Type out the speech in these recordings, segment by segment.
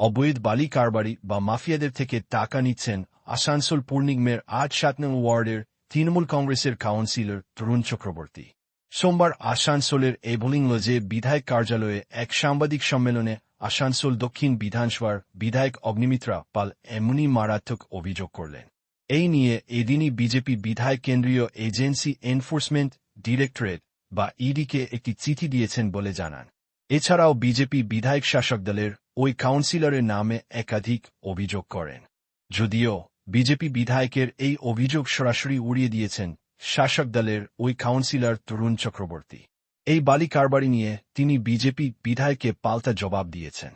অবৈধ বালি কারবারি বা মাফিয়াদের থেকে টাকা নিচ্ছেন আসানসোল পূর্ণিমের আট সাত নং ওয়ার্ডের তৃণমূল কংগ্রেসের কাউন্সিলর তরুণ চক্রবর্তী। সোমবার আসানসোলের এভলিং লজে বিধায়ক কার্যালয়ে এক সাংবাদিক সম্মেলনে আসানসোল দক্ষিণ বিধানসভার বিধায়ক অগ্নিমিত্রা পাল এমনই মারাত্মক অভিযোগ করলেন। এই নিয়ে এদিনই বিজেপি বিধায়ক কেন্দ্রীয় এজেন্সি এনফোর্সমেন্ট ডিরেক্টরেট বা ইডিকে একটি চিঠি দিয়েছেন বলে জানান। এছাড়াও বিজেপি বিধায়ক শাসক দলের ওই কাউন্সিলরের নামে একাধিক অভিযোগ করেন। যদিও বিজেপি বিধায়কের এই অভিযোগ সরাসরি উড়িয়ে দিয়েছেন শাসক দলের ওই কাউন্সিলর তরুণ চক্রবর্তী। এই বালি কারবারি নিয়ে তিনি বিজেপি বিধায়ককে পাল্টা জবাব দিয়েছেন।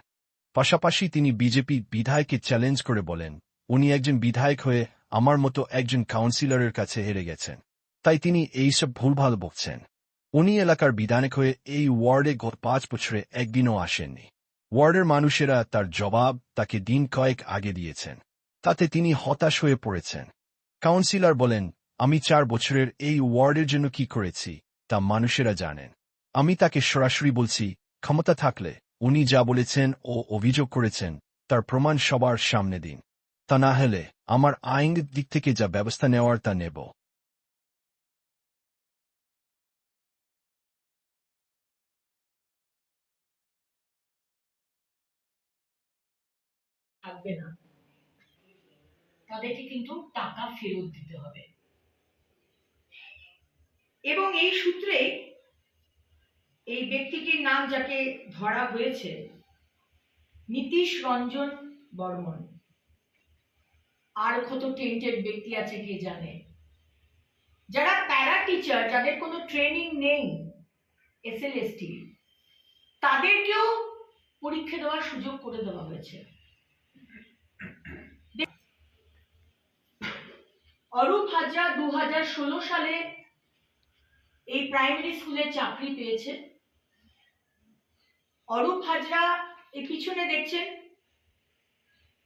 পাশাপাশি তিনি বিজেপি বিধায়ককে চ্যালেঞ্জ করে বলেন, উনি একজন বিধায়ক হয়ে আমার মতো একজন কাউন্সিলরের কাছে হেরে গেছেন। তাই তিনি এইসব ভুলভাল বকছেন। উনি এলাকার বিধায়ক হয়ে এই ওয়ার্ডে গত পাঁচ বছরে একদিনও আসেননি। ওয়ার্ডের মানুষেরা তার জবাব তাকে দিন কয়েক আগে দিয়েছেন। তাতে তিনি হতাশ হয়ে পড়েছেন। কাউন্সিলর বলেন, আমি চার বছরের এই ওয়ার্ডের জন্য কি করেছি, তা মানুষেরা জানেন। আমি তাকে সরাসরি বলছি, ক্ষমতা থাকলে উনি যা বলেছেন ও অভিযোগ করেছেন, তার প্রমাণ সবার সামনে দিন। তা না হলে আমার আইনের দিক থেকে যা ব্যবস্থা নেওয়ার তা নেব। থাকবে না। তাদেরকে কিন্তু টাকা ফেরত দিতে হবে। এবং এই সূত্রে এই ব্যক্তিটির নাম যাকে ধরা হয়েছে, নীতিশ রঞ্জন বর্মন। আর কত টেন্টেড ব্যক্তি আছে কে জানে? যারা প্যারা টিচার যাদের কোনো ট্রেনিং নেই এস এল এস টি তাদেরকেও পরীক্ষা দেওয়ার সুযোগ করে দেওয়া হয়েছে। অরূপ হাজরা দু হাজার ষোলো সালে এই প্রাইমারি স্কুলে চাকরি পেয়েছে। অরূপ হাজরা এই পিছনে দেখছেন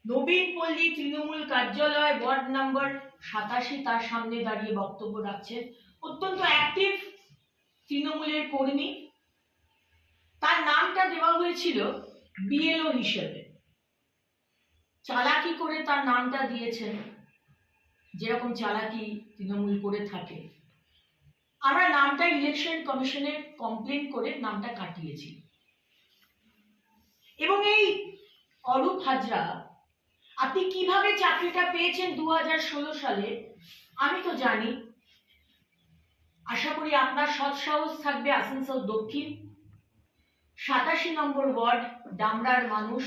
নবীন পল্লী তৃণমূল কার্যালয় ওয়ার্ড নাম্বার সাতাশি, তার সামনে দাঁড়িয়ে বক্তব্য রাখছেন। অত্যন্ত অ্যাক্টিভ তৃণমূলের কর্মী। তার নামটা দেওয়া হয়েছিল বিএলও হিসেবে। চালাকি করে তার নামটা দিয়েছেন যেরকম চালাকি তৃণমূল করে থাকে। আমরা নামটা ইলেকশন কমিশনে কমপ্লেন করে নামটা কাটিয়েছি। এবং এই অরূপ হাজরা, আপনি কীভাবে চাকরিটা পেয়েছেন দু সালে, আমি তো জানি। আশা করি আপনার সৎ সাহস থাকবে আসানসোল দক্ষিণ। সাতাশি নম্বর ওয়ার্ড, ডামরার মানুষ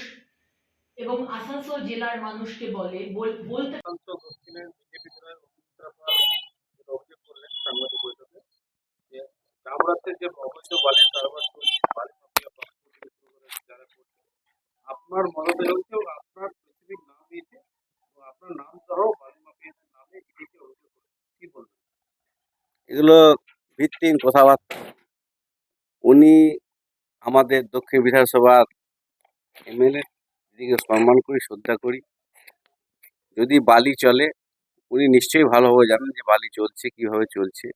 এবং আসানসোল জেলার মানুষকে বলে বলতে অত্যন্ত দক্ষিণের বিজেপি বিধায়ক অগ্নিমিত্রা পাল যেটা অভিযোগ করলেন সাংবাদিক বৈঠকে যে ডাবরাতে যে অবৈধ আপনার আপনার স্পেসিফিক নাম আপনার নাম সহ বালি নামে ইডিকে অভিযোগ কি বলবেন? এগুলো ভিত্তিহীন কথাবার্তা। উনি আমাদের দক্ষিণ বিধানসভার এমএলএ দিদিকে সম্মান করি, শ্রদ্ধা করি। যদি বালি চলে, উনি নিশ্চয়ই ভালোভাবে জানেন যে বালি চলছে, কীভাবে চলছে।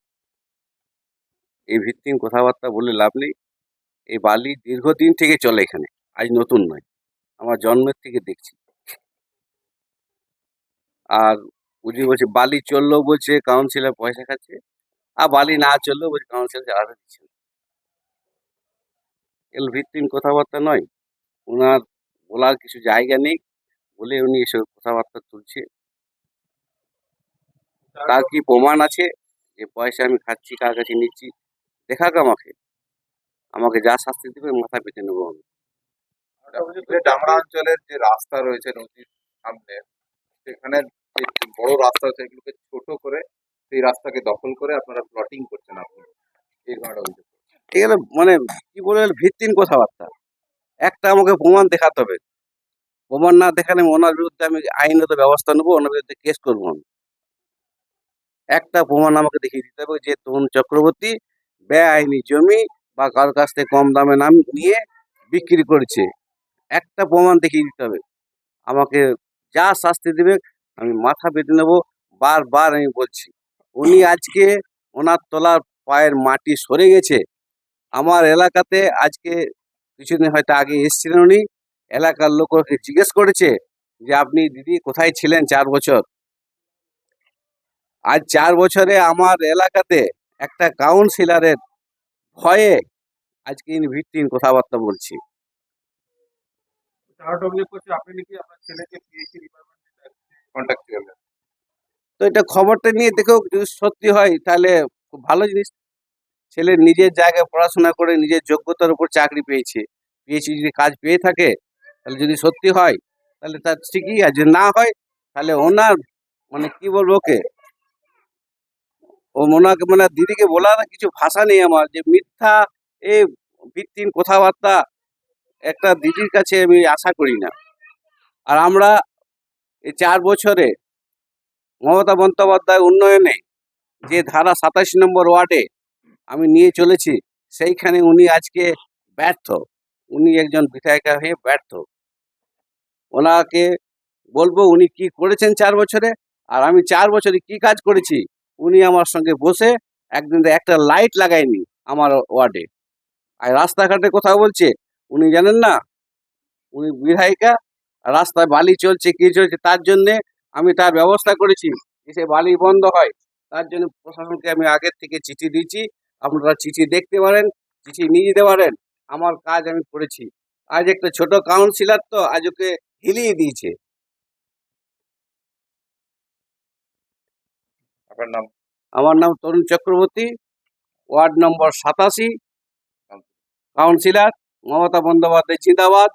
এই ভিত্তিহীন কথাবার্তা বলে লাভ নেই। এই বালি দীর্ঘদিন থেকে চলে এখানে, আজ নতুন নয়, আমার জন্মের থেকে দেখছি। আর উনি বলছে, বালি চললেও বলছে কাউন্সিলর পয়সা খাচ্ছে। আর বালি না চললেও বলছে কাউন্সিলর চালাতে দিচ্ছে না। এগুলো ভিত্তিহীন কথাবার্তা নয় ওনার বলার কিছু জায়গা নেই বলে উনি এসব কথাবার্তা তুলছে। তার কি প্রমাণ আছে যে পয়সা আমি খাচ্ছি, কার কাছে নিচ্ছি? দেখাক আমাকে। আমাকে যা শাস্তি দেবে মাথা পেতে নেব। আমি ডামরা অঞ্চলের যে রাস্তা রয়েছে নদীর সামনে সেখানে যে বড় রাস্তা আছে এগুলোকে ছোট করে সেই রাস্তাকে দখল করে আপনারা প্লটিং করছেন আপনি। এই ঘটনা অভিযোগ এগুলো মানে কি বলে ভিত্তিহীন কথাবার্তা। একটা আমাকে প্রমাণ দেখাতে হবে। প্রমাণ না দেখালে আমি ওনার বিরুদ্ধে আমি আইনত ব্যবস্থা নেব ওনার বিরুদ্ধে কেস করব আমি। একটা প্রমাণ আমাকে দেখিয়ে দিতে হবে যে তরুণ চক্রবর্তী বেআইনি জমি বা কারোর কাছ থেকে কম দামে নাম নিয়ে বিক্রি করেছে। একটা প্রমাণ দেখিয়ে দিতে হবে। আমাকে যা শাস্তি দেবে আমি মাথা পেতে নেব। বারবার আমি বলছি, উনি আজকে ওনার তলার পায়ের মাটি সরে গেছে। আমার এলাকাতে আজকে কিছুদিন হয়তো আগে এসেছিলেন উনি। এলাকার লোক ওকে জিজ্ঞেস করেছে যে, আপনি দিদি কোথায় ছিলেন চার বছর? আজ চার বছরে আমার এলাকাতে একটা কাউন্সিলারের ভয়ে আজকে ইনি ভিত্তিহীন কথাবার্তা বলছি। তো এটা খবরটা নিয়ে দেখেও যদি সত্যি হয় তাহলে খুব ভালো জিনিস। ছেলে নিজের জায়গায় পড়াশোনা করে নিজের যোগ্যতার উপর চাকরি পেয়েছে। পিএইচডি যদি কাজ পেয়ে থাকে তাহলে যদি সত্যি হয় তাহলে তার ঠিকই আছে। যদি না হয় তাহলে ওনার মানে কি বলব ওকে? ও ওনাকে মানে দিদিকে বলার কিছু ভাষা নেই আমার, যে মিথ্যা এ ভিত্তিহীন কথাবার্তা একটা দিদির কাছে আমি আশা করি না। আর আমরা এই চার বছরে মমতা বন্দ্যোপাধ্যায় উন্নয়নে যে ধারা সাতাশ নম্বর ওয়ার্ডে আমি নিয়ে চলেছি, সেইখানে উনি আজকে ব্যর্থ। উনি একজন বিধায়িকা হয়ে ব্যর্থ। ওনাকে বলব উনি কি করেছেন চার বছরে? আর আমি চার বছরে কি কাজ করেছি? উনি আমার সঙ্গে বসে একদিন একটা লাইট লাগায়নি আমার ওয়ার্ডে আর রাস্তাঘাটে কথা বলছে, উনি জানেন না? উনি বিধায়িকা, রাস্তায় বালি চলছে, কি চলছে, তার জন্যে আমি তার ব্যবস্থা করেছি। যে সে বালি বন্ধ হয়, তার জন্য প্রশাসনকে আমি আগের থেকে চিঠি দিয়েছি। আপনারা চিঠি দেখতে পারেন, চিঠি নিয়ে যেতে পারেন। আমার কাজ আমি করেছি। আজ একটা ছোট কাউন্সিলর তো, আজ ওকে হিলিয়ে দিয়েছে। আপনার নাম? আমার নাম তরুণ চক্রবর্তী ওয়ার্ড নম্বর সাতাশি। কাউন্সিলর মমতা বন্দ্যোপাধ্যায় জিন্দাবাদ।